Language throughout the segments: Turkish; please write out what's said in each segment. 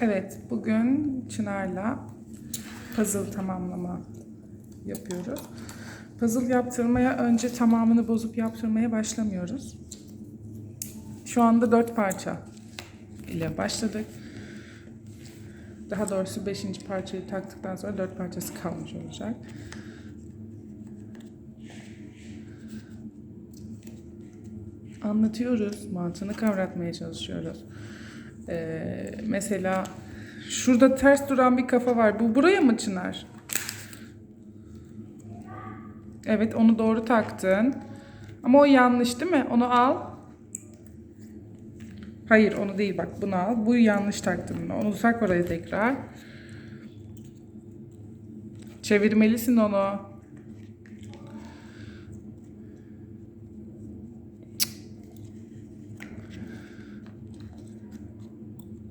Evet, bugün Çınar'la puzzle tamamlama yapıyoruz. Puzzle yaptırmaya önce tamamını bozup yaptırmaya başlamıyoruz. Şu anda dört parça ile başladık. Daha doğrusu beşinci parçayı taktıktan sonra dört parçası kalmış olacak. Anlatıyoruz, mantığını kavratmaya çalışıyoruz. Ee, mesela şurada ters duran bir kafa var. Bu buraya mı Çınar? Evet onu doğru taktın. Ama o yanlış değil mi? Onu al. Hayır onu değil bak bunu al. Bu yanlış taktın. Onu tak oraya tekrar. Çevirmelisin onu.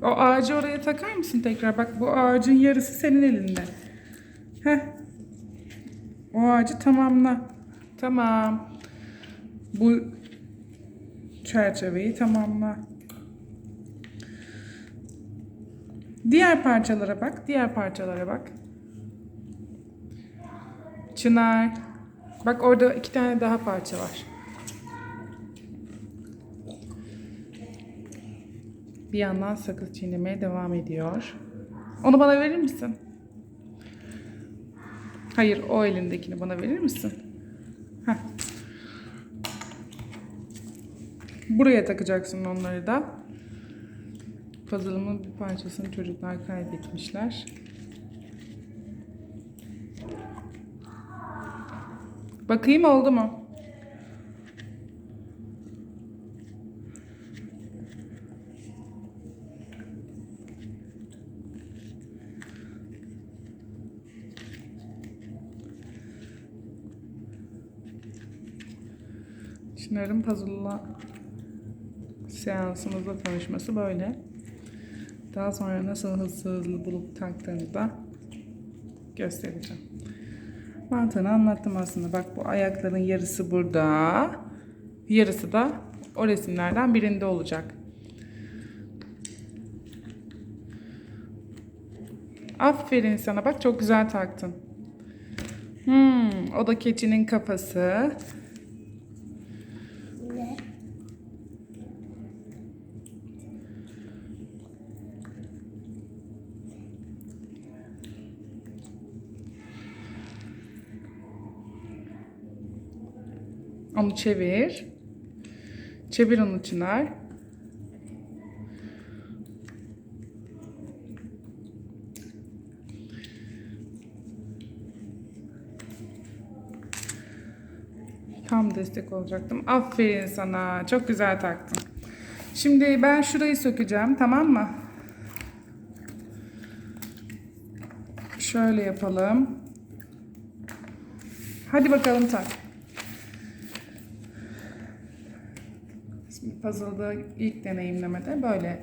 O ağacı oraya takar mısın tekrar? Bak bu ağacın yarısı senin elinde. Heh. O ağacı tamamla. Tamam. Bu çerçeveyi tamamla. Diğer parçalara bak. Diğer parçalara bak. Çınar. Bak orada iki tane daha parça var. Bir yandan sakız çiğnemeye devam ediyor. Onu bana verir misin? Hayır, o elindekini bana verir misin? Heh. Buraya takacaksın onları da. Puzzle'ımın bir parçasını çocuklar kaybetmişler. Bakayım oldu mu? Çınar'ın puzzle'la seansımızda tanışması böyle. Daha sonra nasıl hızlı hızlı bulup taktığını da göstereceğim. Mantığını anlattım aslında. Bak bu ayakların yarısı burada. Yarısı da o resimlerden birinde olacak. Aferin sana. Bak çok güzel taktın. Hmm, o da keçinin kafası. Onu çevir. Çevir onu Çınar. Tam destek olacaktım. Aferin sana. Çok güzel taktın. Şimdi ben şurayı sökeceğim. Tamam mı? Şöyle yapalım. Hadi bakalım tak. Puzzle'da ilk deneyimlemede böyle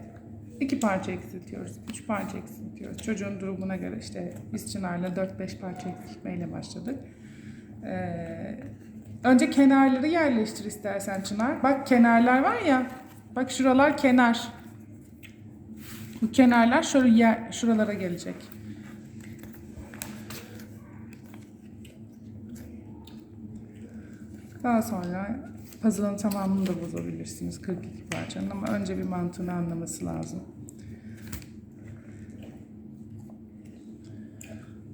iki parça eksiltiyoruz, üç parça eksiltiyoruz. Çocuğun durumuna göre işte biz Çınar'la 4-5 parça eksiltmeyle başladık. Ee, önce kenarları yerleştir istersen Çınar. Bak kenarlar var ya, bak şuralar kenar. Bu kenarlar yer, şuralara gelecek. Daha sonra puzzle'ın tamamını da bozabilirsiniz 42 parçanın ama önce bir mantığını anlaması lazım.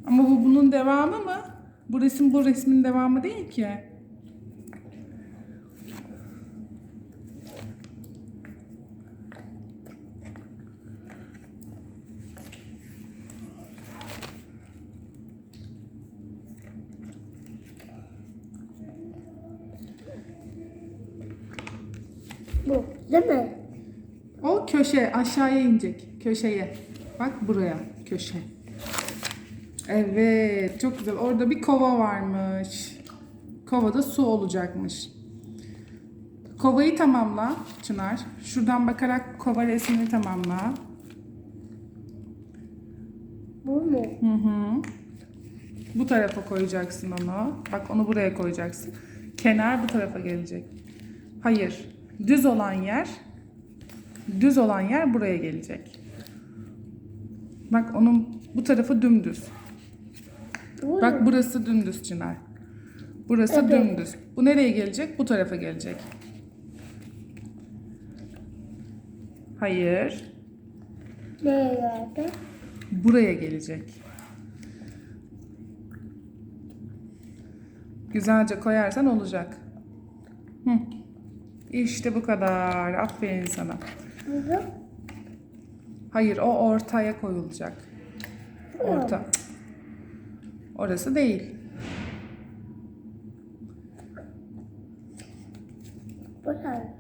Ama bu bunun devamı mı? Bu resim bu resmin devamı değil ki. Bu değil mi? O köşe aşağıya inecek. Köşeye. Bak buraya köşe. Evet çok güzel. Orada bir kova varmış. Kovada su olacakmış. Kovayı tamamla Çınar. Şuradan bakarak kova resmini tamamla. Bu mu? Hı hı. Bu tarafa koyacaksın onu. Bak onu buraya koyacaksın. Kenar bu tarafa gelecek. Hayır. Düz olan yer düz olan yer buraya gelecek. Bak onun bu tarafı dümdüz. Bu Bak burası dümdüz Çınar. Burası Evet. dümdüz. Bu nereye gelecek? Bu tarafa gelecek. Hayır. Nereye geldi? Buraya gelecek. Güzelce koyarsan olacak. İşte bu kadar. Aferin sana. Hayır, o ortaya koyulacak. Orta. Orası değil. Buraya.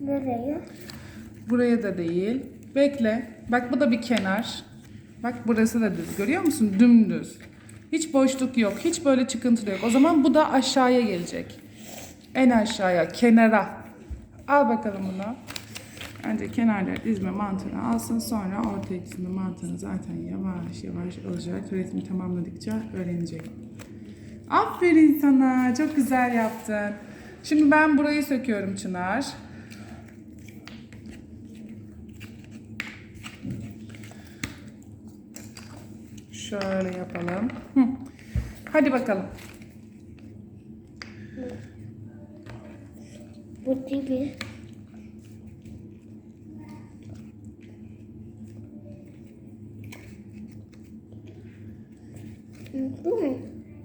Nereye? Buraya da değil. Bekle. Bak bu da bir kenar. Bak burası da düz. Görüyor musun? Dümdüz. Hiç boşluk yok. Hiç böyle çıkıntı da yok. O zaman bu da aşağıya gelecek. En aşağıya, kenara. Al bakalım bunu. Önce kenarları dizme mantığını alsın. Sonra orta kısmında mantığını zaten yavaş yavaş alacak. Resmi tamamladıkça öğrenecek. Aferin sana. Çok güzel yaptın. Şimdi ben burayı söküyorum Çınar. Şöyle yapalım. Hı. Hadi bakalım. Bu gibi. Bu mu?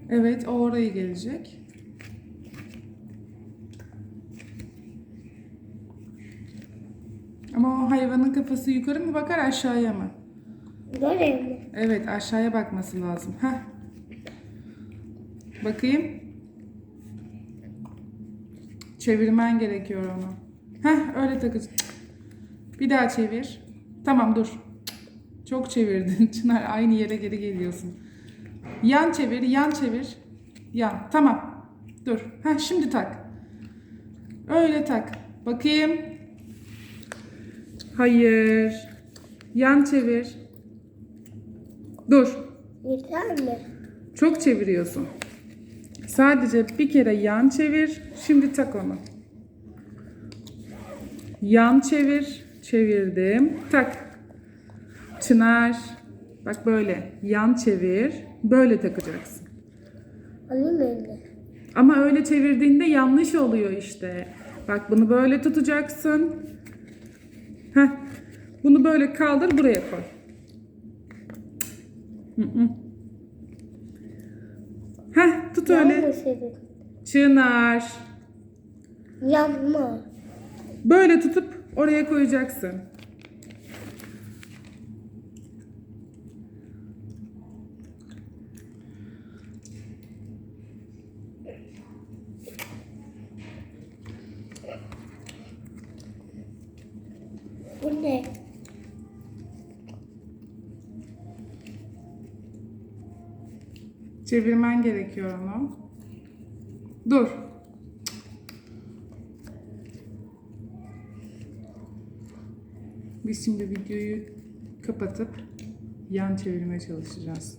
Evet, o oraya gelecek. Ama o hayvanın kafası yukarı mı bakar aşağıya mı? Böyle mi? Evet, aşağıya bakması lazım. Heh. Bakayım. Çevirmen gerekiyor onu. Heh, öyle takacak. Bir daha çevir. Tamam dur. Çok çevirdin Çınar. Aynı yere geri geliyorsun. Yan çevir, yan çevir. Yan. Tamam. Dur. Heh, şimdi tak. Öyle tak. Bakayım. Hayır. Yan çevir. Dur. Yeter mi? Çok çeviriyorsun. Sadece bir kere yan çevir. Şimdi tak onu. Yan çevir. Çevirdim. Tak. Çınar. Bak böyle. Yan çevir. Böyle takacaksın. Alayım eline. Ama öyle çevirdiğinde yanlış oluyor işte. Bak bunu böyle tutacaksın. Heh. Bunu böyle kaldır buraya koy. Heh, tut öyle. Yan mı senin? Çınar. Yanma. Böyle tutup oraya koyacaksın. Bu ne? Çevirmen gerekiyor onu. Dur. Biz şimdi videoyu kapatıp yan çevirmeye çalışacağız.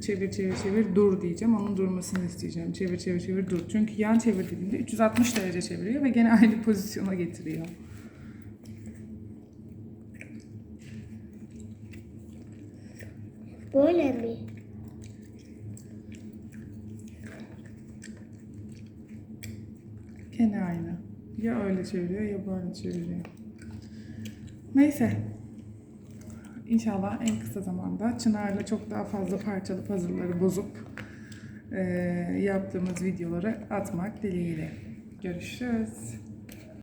Çevir çevir çevir dur diyeceğim. Onun durmasını isteyeceğim. Çevir çevir çevir dur. Çünkü yan çevir dediğimde 360 derece çeviriyor ve gene aynı pozisyona getiriyor. Böyle mi? Gene aynı. Ya öyle çeviriyor ya böyle çeviriyor. Neyse. İnşallah en kısa zamanda Çınar'la çok daha fazla parçalı puzzle'ları bozup eee, yaptığımız videoları atmak dileğiyle. Görüşürüz.